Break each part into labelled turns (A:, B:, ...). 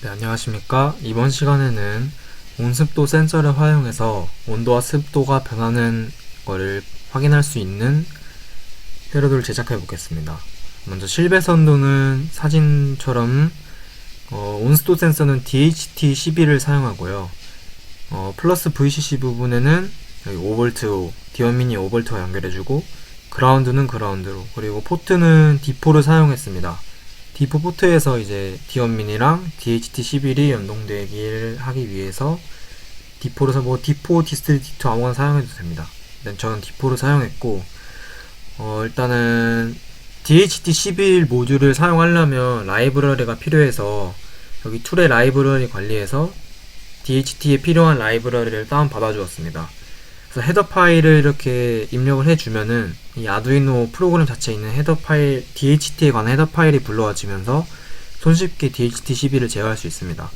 A: 네, 안녕하십니까. 이번 시간에는 온습도 센서를 활용해서 온도와 습도가 변하는 것을 확인할 수 있는 회로도를 제작해 보겠습니다. 먼저 실배선도는 사진처럼 어, 온습도 센서는 DHT12를 사용하고요. 어, 플러스 VCC 부분에는 여기 5V, 디어미니 5V가 연결해주고 그라운드는 그라운드로 그리고 포트는 D4를 사용했습니다. D4 포트에서 이제 디언민이랑 DHT11이 연동되기를 하기 위해서 D4를 뭐 D4, D3, D2 아무거나 사용해도 됩니다. 일단 저는 D4를 사용했고 어, 일단은 DHT11 모듈을 사용하려면 라이브러리가 필요해서 여기 툴의 라이브러리 관리해서 DHT에 필요한 라이브러리를 다운 받아 주었습니다. 그래서 헤더 파일을 이렇게 입력을 해주면은 이 아두이노 프로그램 자체에 있는 헤더 파일 DHT에 관한 헤더 파일이 불러와지면서 손쉽게 DHT12를 제어할 수 있습니다.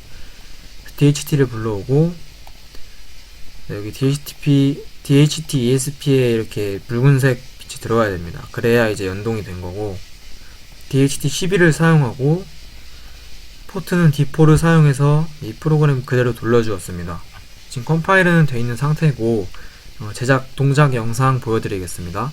A: DHT를 불러오고 네, 여기 DHTP, DHT ESP에 이렇게 붉은색 빛이 들어가야 됩니다. 그래야 이제 연동이 된 거고 DHT12를 사용하고 포트는 D4를 사용해서 이 프로그램 그대로 돌려주었습니다. 지금 컴파일은 돼 있는 상태고 어, 제작 동작 영상 보여드리겠습니다.